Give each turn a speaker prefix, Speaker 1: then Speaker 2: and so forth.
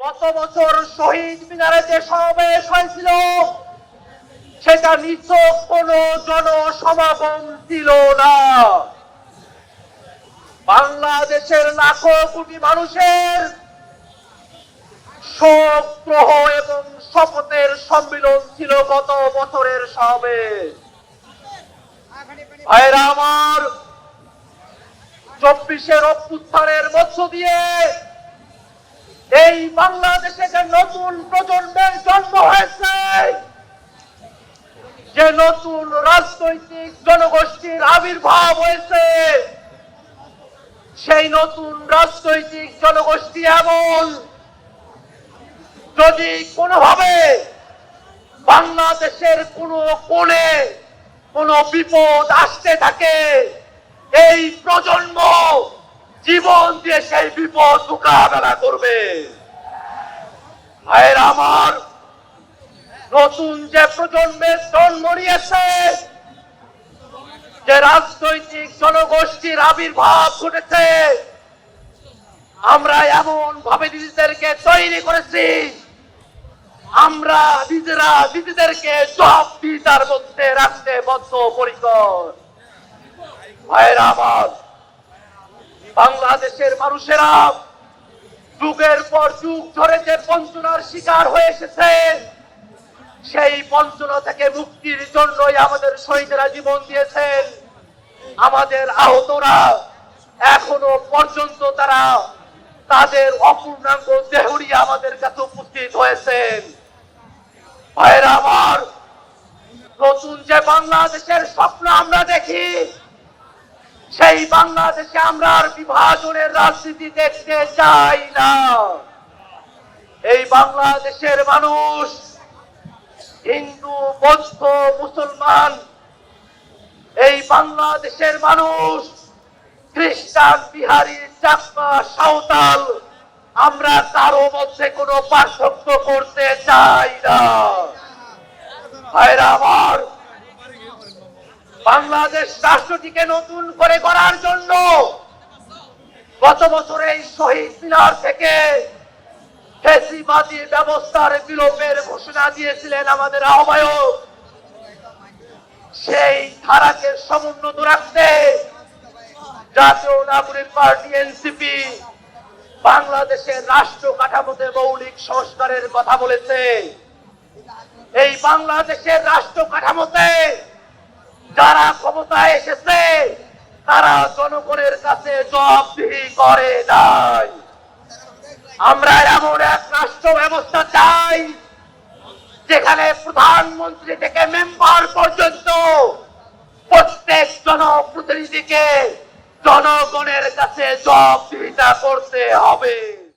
Speaker 1: গত বছর শহীদ মিনারে যে সমাবেশ হয়েছিল, সেটা নিছক কোনো জনসমাগম ছিল না। বাংলাদেশের লাখো কোটি মানুষের শোক, প্রহ এবং শপথের সম্মিলন ছিল গত বছরের সমাবেশ। ভাইরা আমার, চব্বিশের অভ্যুত্থানের মধ্য দিয়ে এই বাংলাদেশে যে নতুন প্রজন্মের জন্ম হয়েছে, যে নতুন রাজনৈতিক জনগোষ্ঠীর আবির্ভাব হয়েছে, সেই নতুন রাজনৈতিক জনগোষ্ঠী এমন যদি কোনোভাবে বাংলাদেশের কোনো কোণে কোনো বিপদ আসতে থাকে, এই প্রজন্ম জীবন দিয়ে সেই বিপদ মোকাবেলা করবে। ভাইয়ের আমার, নতুন যে প্রজন্মের জন্ম নিয়েছে, যে রাজনৈতিক জনগোষ্ঠীর আবির্ভাব ঘটেছে, আমরা এমন ভাবে নিজেদেরকে তৈরি করেছি, আমরা নিজেরা নিজেদেরকে জবাবদিহিতার মধ্যে রাখতে বদ্ধ পরিকর ভাইয়েরা আমার বাংলাদেশের মানুষেরা যুগের পর যুগ ধরে যে বঞ্চনার শিকার হয়ে এসেছে, সেই বঞ্চনা থেকে মুক্তির জন্যই আমাদের শহীদেরা জীবন দিয়েছেন। আমাদের আহতরা এখনও পর্যন্ত তারা তাদের অপূর্ণাঙ্গ দেহরি আমাদের কাছে উপস্থিত হয়েছেন। ভাইরা আমার, নতুন যে বাংলাদেশের স্বপ্ন আমরা দেখি সেই বাংলাদেশে আমরা আর বিভাজনের রাজনীতি দেখতে চাই না। এই বাংলাদেশের মানুষ, হিন্দু, বৌদ্ধ, মুসলমান, এই বাংলাদেশের মানুষ, খ্রিস্টান, বিহারি, চাকমা, সাঁওতাল, আমরা কারও মধ্যে কোনো পার্থক্য করতে চাই না। ভাইরা আমার বাংলাদেশ রাষ্ট্রটিকে নতুন করে করার জন্য গত বছর এই শহীদ মিনার থেকে ফেসিবাদী ব্যবস্থার বিলোপের ঘোষণা দিয়েছিলেন আমাদের আহ্বায়ক। সেই ধারাকে সমুন্নত রাখতে জাতীয় নাগরিক পার্টি, এনসিপি বাংলাদেশের রাষ্ট্র কাঠামোতে মৌলিক সংস্কারের কথা বলেছে। এই বাংলাদেশের রাষ্ট্র ক্ষমতায় এসেছে? তারা জনগণের কাছে জবাবদিহি করে নাই। আমরা এমন এক রাষ্ট্র ব্যবস্থা চাই, যেখানে প্রধানমন্ত্রী থেকে মেম্বার পর্যন্ত প্রত্যেক জনপ্রতিনিধিকে জনগণের কাছে জবাবদিহিতা করতে হবে।